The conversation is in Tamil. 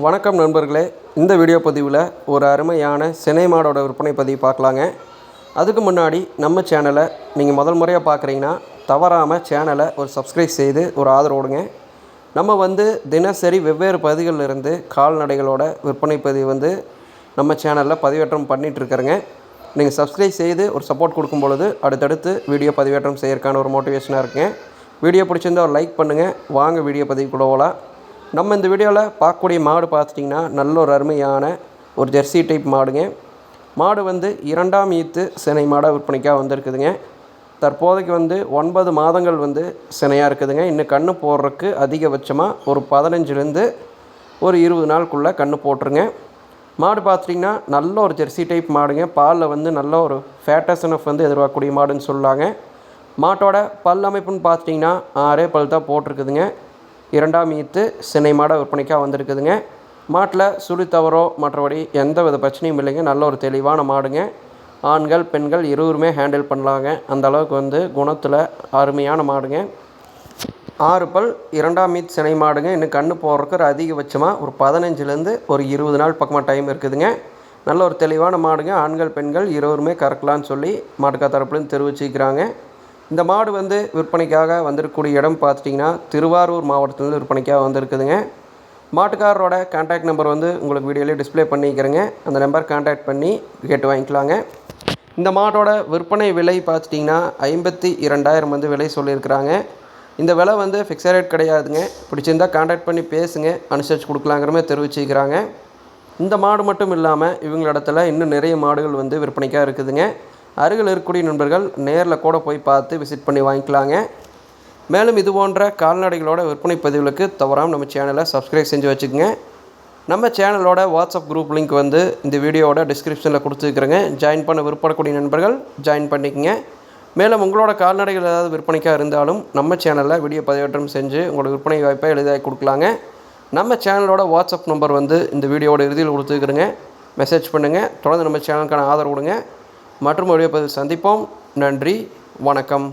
வணக்கம் நண்பர்களே. இந்த வீடியோ பதிவில் ஒரு அருமையான சினை மாடோட விற்பனை பதிவு பார்க்கலாங்க. அதுக்கு முன்னாடி நம்ம சேனலை நீங்கள் முதல் முறையாக பார்க்குறீங்கன்னா தவறாமல் சேனலை ஒரு சப்ஸ்கிரைப் செய்து ஒரு ஆதரவோடுங்க நம்ம வந்து தினசரி வெவ்வேறு பகுதிகளில் இருந்து கால்நடைகளோட விற்பனை பதிவு வந்து நம்ம சேனலில் பதிவேற்றம் பண்ணிகிட்ருக்கிறேங்க நீங்கள் சப்ஸ்கிரைப் செய்து ஒரு சப்போர்ட் கொடுக்கும் பொழுது அடுத்தடுத்து வீடியோ பதிவேற்றம் செய்யறதுக்கான ஒரு மோட்டிவேஷனாக இருக்குங்க வீடியோ பிடிச்சிருந்தா ஒரு லைக் பண்ணுங்கள் வாங்க வீடியோ பதிவுக்குள்ளே போகலாம். நம்ம இந்த வீடியோவில் பார்க்கக்கூடிய மாடு பார்த்துட்டிங்கன்னா நல்ல ஒரு அருமையான ஒரு ஜெர்சி டைப் மாடுங்க. மாடு வந்து இரண்டாம் ஈத்து சினை மாடாக விற்பனைக்காக வந்திருக்குதுங்க. தற்போதைக்கு வந்து ஒன்பது மாதங்கள் வந்து சினையாக இருக்குதுங்க. இன்னும் கன்று போடுறதுக்கு அதிகபட்சமாக ஒரு பதினஞ்சுலேருந்து ஒரு இருபது நாளுக்குள்ளே கன்று போட்டுருங்க. மாடு பார்த்துட்டிங்கன்னா நல்ல ஒரு ஜெர்சி டைப் மாடுங்க. பாலில் வந்து நல்ல ஒரு ஃபேட்டஸ்னஃப் வந்து எதிர்பார்க்கக்கூடிய மாடுன்னு சொல்லாங்க. மாட்டோட பல் அமைப்புன்னு பார்த்துட்டிங்கன்னா ஆறே பல் தான் போட்டிருக்குதுங்க. இரண்டாம் ஈத்து சினை மாடை விற்பனைக்காக வந்திருக்குதுங்க. மாட்டில் சுழி தவறோ மற்றபடி எந்த வித பிரச்சனையும் இல்லைங்க. நல்ல ஒரு தெளிவான மாடுங்க. ஆண்கள் பெண்கள் இருவருமே ஹேண்டில் பண்ணலாங்க. அந்த அளவுக்கு வந்து குணத்தில் அருமையான மாடுங்க. ஆறு பல் இரண்டாம் மீத் சினை மாடுங்க. இன்னும் கண்ணு போடுறதுக்கு ஒரு அதிகபட்சமாக ஒரு பதினஞ்சுலேருந்து ஒரு இருபது நாள் பக்கமாக டைம் இருக்குதுங்க. நல்ல ஒரு தெளிவான மாடுங்க. ஆண்கள் பெண்கள் இருவருமே கறக்கலான்னு சொல்லி மாட்டுக்கா தரப்புலேருந்து தெரிவிச்சுக்கிறாங்க. இந்த மாடு வந்து விற்பனைக்காக வந்திருக்கக்கூடிய இடம் பார்த்துட்டிங்கன்னா திருவாரூர் மாவட்டத்துலேருந்து விற்பனைக்காக வந்திருக்குதுங்க. மாட்டுக்காரரோட கான்டாக்ட் நம்பர் வந்து உங்களுக்கு வீடியோலேயே டிஸ்ப்ளே பண்ணிக்கிறேங்க. அந்த நம்பர் கான்டாக்ட் பண்ணி கேட்டு வாங்கிக்கலாங்க. இந்த மாட்டோட விற்பனை விலை பார்த்துட்டிங்கன்னா ஐம்பத்தி இரண்டாயிரம் வந்து விலை சொல்லியிருக்கிறாங்க. இந்த விலை வந்து ஃபிக்ஸட் ரேட் கிடையாதுங்க. பிடிச்சிருந்தா கான்டாக்ட் பண்ணி பேசுங்க. அனுசரித்து கொடுக்கலாங்கிறமே தெரிவிச்சிருக்கிறாங்க இந்த மாடு மட்டும் இல்லாமல் இவங்களிடத்துல இன்னும் நிறைய மாடுகள் வந்து விற்பனைக்காக இருக்குதுங்க. அருகில் இருக்கக்கூடிய நண்பர்கள் நேரில் கூட போய் பார்த்து விசிட் பண்ணி வாங்கிக்கலாங்க. மேலும் இது போன்ற கால்நடைகளோட விற்பனை பதிவுகளுக்கு தவறாமல் நம்ம சேனலை சப்ஸ்கிரைப் செஞ்சு வச்சுக்கோங்க. நம்ம சேனலோட வாட்ஸ்அப் குரூப் லிங்க் வந்து இந்த வீடியோவோட டிஸ்கிரிப்ஷனில் கொடுத்துருக்குறேங்க. ஜாயின் பண்ண விருப்பப்படக்கூடிய நண்பர்கள் ஜாயின் பண்ணிக்கங்க. மேலும் உங்களோட கால்நடைகள் ஏதாவது விற்பனைக்காக இருந்தாலும் நம்ம சேனலில் வீடியோ பதிவேற்றம் செஞ்சு உங்களோட விற்பனை வாய்ப்பை எளிதாக கொடுக்கலாங்க. நம்ம சேனலோட வாட்ஸ்அப் நம்பர் வந்து இந்த வீடியோவோட இறுதியில் கொடுத்துருக்குறேங்க. மெசேஜ் பண்ணுங்கள் தொடர்ந்து நம்ம சேனலுக்கான ஆதரவு கொடுங்க. மற்றும் வீடியோ சந்திப்போம். நன்றி. வணக்கம்.